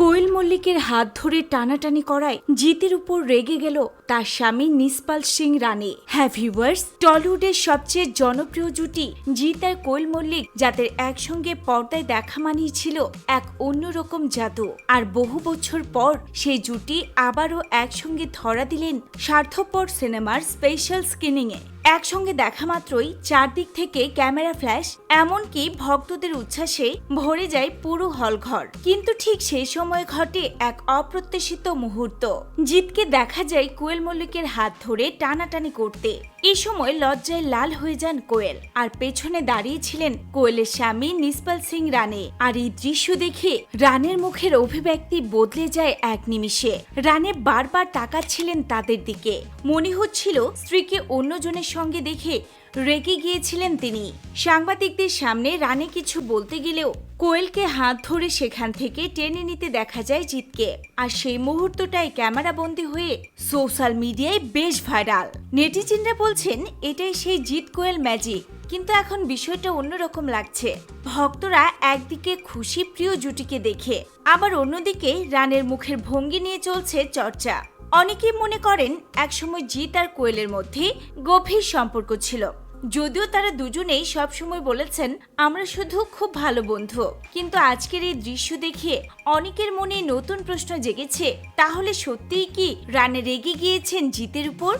কোয়েল মল্লিকের হাত ধরে টানাটানি করায় জিতের উপর রেগে গেল তার স্বামী নিসপাল সিং রানী হ্যাঁ ভিউয়ার্স টলিউডের সবচেয়ে জনপ্রিয় জুটি জিত আর কোয়েল মল্লিক, যাদের একসঙ্গে পর্দায় দেখা মানিয়েছিল এক অন্যরকম জাদু। আর বহু বছর পর সেই জুটি আবারও একসঙ্গে ধরা দিলেন স্বার্থপর সিনেমার স্পেশাল স্ক্রিনিংয়ে একসঙ্গে দেখা মাত্রই চারদিক থেকে ক্যামেরা ফ্ল্যাশ, এমনকি ভক্তদের উচ্ছ্বাসে ভরে যায় পুরো হলঘর। কিন্তু ঠিক সেই সময় ঘটে এক অপ্রত্যাশিত মুহূর্ত। জিতকে দেখা যায় কোয়েল মল্লিকের হাত ধরে টানাটানি করতে। এই সময় লজ্জায় লাল হয়ে যান কোয়েল, আর পেছনে দাঁড়িয়ে ছিলেন কোয়েলের স্বামী নিসপাল সিং রানে আর এই দৃশ্য দেখে রানের মুখের অভিব্যক্তি বদলে যায় এক নিমিষে। রানে বারবার তাকাচ্ছিলেন তাদের দিকে। মনে হচ্ছিল স্ত্রীকে অন্যজনের সঙ্গে দেখে রেগে গিয়েছিলেন তিনি। সাংবাদিকদের সামনে রানে কিছু বলতে গেলেও কোয়েলকে হাত ধরে সেখান থেকে টেনে নিতে দেখা যায় জিতকে। আর সেই মুহূর্তটাই ক্যামেরাবন্দি হয়ে সোশ্যাল মিডিয়ায় বেশ ভাইরাল। নেটিজেনরা বলছেন, এটাই সেই জিত কোয়েল ম্যাজিক। কিন্তু এখন বিষয়টা অন্যরকম লাগছে। ভক্তরা একদিকে খুশি প্রিয় জুটিকে দেখে, আবার অন্যদিকে রানের মুখের ভঙ্গি নিয়ে চলছে চর্চা। অনেকেই মনে করেন একসময় জিৎ আর কোয়েলের মধ্যে গভীর সম্পর্ক ছিল। যদিও তারা দুজনেই সবসময় বলেছেন, আমরা শুধু খুব ভালো বন্ধু। কিন্তু আজকের এই দৃশ্য দেখে অনেকের মনে নতুন প্রশ্ন জেগেছে, তাহলে সত্যিই কি রানে রেগে গিয়েছেন জিতের উপর?